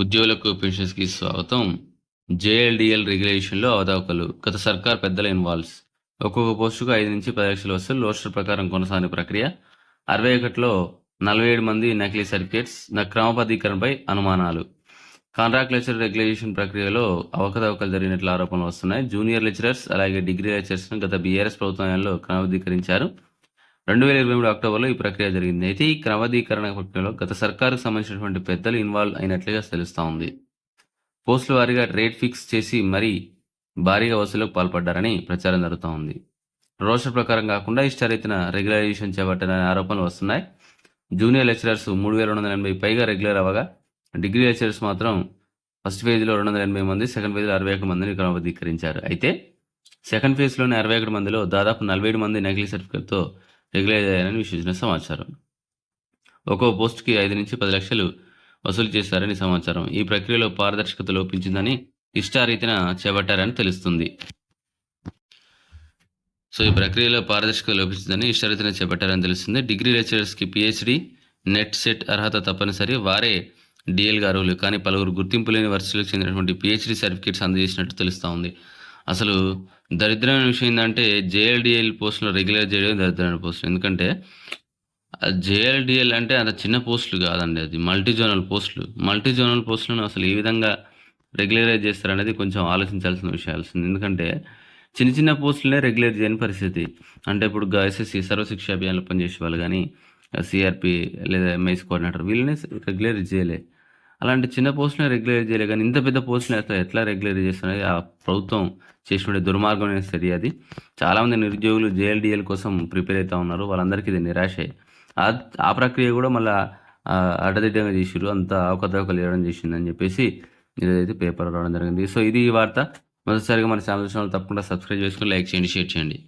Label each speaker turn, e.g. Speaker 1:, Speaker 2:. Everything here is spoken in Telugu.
Speaker 1: ఉద్యోగులకు పెన్షన్స్కి స్వాగతం. జేఎల్డిఎల్ రెగ్యులేషన్లో అవదాకలు గత సర్కార్ పెద్దల ఇన్వాల్వ్స్. ఒక్కొక్క పోస్టుకు ఐదు నుంచి పది లక్షల వసూలు లోస్టర్ ప్రకారం కొనసాగిన ప్రక్రియ. అరవై ఒకటిలో నలభై ఏడు మంది నకిలీ సర్టిఫికేట్స్ నా క్రమబద్ధీకరణపై అనుమానాలు. కాంట్రాక్ట్ లెక్చర్ రెగ్యులేషన్ ప్రక్రియలో అవకతవకలు జరిగినట్లు ఆరోపణలు వస్తున్నాయి. జూనియర్ లెక్చరర్స్ అలాగే డిగ్రీ లెక్చరర్స్ను గత బీఆర్ఎస్ ప్రభుత్వంలో క్రమబద్ధీకరించారు. రెండు వేల ఇరవై మూడు అక్టోబర్లో ఈ ప్రక్రియ జరిగింది. అయితే ఈ క్రమదీకరణ ప్రక్రియలో గత సర్కారుకు సంబంధించినటువంటి పెద్దలు ఇన్వాల్వ్ అయినట్లుగా తెలుస్తూ ఉంది. పోస్టుల వారీగా రేట్ ఫిక్స్ చేసి మరీ భారీగా వసూలకు పాల్పడ్డారని ప్రచారం జరుగుతూ ఉంది. రోషన్ ప్రకారం కాకుండా ఇష్టారీతిన రెగ్యులరైజేషన్ చేపట్టారనే ఆరోపణలు వస్తున్నాయి. జూనియర్ లెక్చరర్స్ మూడు వేల రెండు వందల ఎనభై పైగా రెగ్యులర్ అవ్వగా డిగ్రీ లెక్చరర్స్ మాత్రం ఫస్ట్ ఫేజ్లో రెండు వందల ఎనభై మంది సెకండ్ ఫేజ్లో అరవై ఒకటి మందిని క్రమబద్ధీకరించారు. అయితే సెకండ్ ఫేజ్లోని అరవై ఒకటి మందిలో దాదాపు నలభై ఏడు మంది నకిలీ సర్టిఫికేట్తో రెగ్యులైజ్ అయ్యారని విశ్వసించిన సమాచారం. ఒక్కో పోస్టుకి ఐదు నుంచి పది లక్షలు వసూలు చేశారని సమాచారం. ఈ ప్రక్రియలో పారదర్శకత లోపించిందని ఇష్టారీతిన చేపట్టారని తెలుస్తుంది. సో ఈ ప్రక్రియలో పారదర్శకత లోపించిందని ఇష్టారీతిన చేపట్టారని తెలుస్తుంది. డిగ్రీ లెక్చరర్స్కి పిహెచ్డి నెట్ సెట్ అర్హత తప్పనిసరి. వారే డిఎల్ అర్హులు కానీ పలువురు గుర్తింపు లేని వర్షాలకు చెందినటువంటి పిహెచ్డి సర్టిఫికేట్స్ అందజేసినట్టు తెలుస్తూ ఉంది. అసలు దరిద్రమైన విషయం ఏంటంటే జేఎల్డిఎల్ పోస్టులు రెగ్యులర్ చేయడం దరిద్రమైన పోస్టులు ఎందుకంటే జేఎల్డిఎల్ అంటే అంత చిన్న పోస్టులు కాదండి అది. మల్టీ జోనల్ పోస్టులు. మల్టీ జోనల్ పోస్టులను అసలు ఏ విధంగా రెగ్యులరైజ్ చేస్తారనేది కొంచెం ఆలోచించాల్సిన విషయాలు ఎందుకంటే చిన్న చిన్న పోస్టులనే రెగ్యులర్ చేయని పరిస్థితి. అంటే ఇప్పుడు ఎస్ఎస్సి సర్వశిక్ష అభియాన్లో పనిచేసే వాళ్ళు కానీ సిఆర్పి లేదా ఎంఐసి కోఆర్డినేటర్ వీళ్ళని రెగ్యులర్ చేయలే. అలాంటి చిన్న పోస్టులను రెగ్యులర్ చేయలే కానీ ఇంత పెద్ద పోస్టులు ఎట్లా ఎట్లా రెగ్యులర్ చేస్తున్నది ఆ ప్రభుత్వం చేసినటువంటి దుర్మార్గం అనేది సరి అది. చాలామంది నిరుద్యోగులు జేఎల్డిఎల్ కోసం ప్రిపేర్ అవుతూ ఉన్నారు. వాళ్ళందరికీ ఇది నిరాశే. ఆ ఆ ప్రక్రియ కూడా మళ్ళీ అడ్డదిడ్డంగా చేసిరు అంత అవకతవకలు వేయడం చేసిందని చెప్పేసి ఇదైతే పేపర్ రావడం జరిగింది. సో ఇది ఈ వార్త. మొదటిసారిగా మన ఛానల్ తప్పకుండా సబ్స్క్రైబ్ చేసుకుని లైక్ చేయండి షేర్ చేయండి.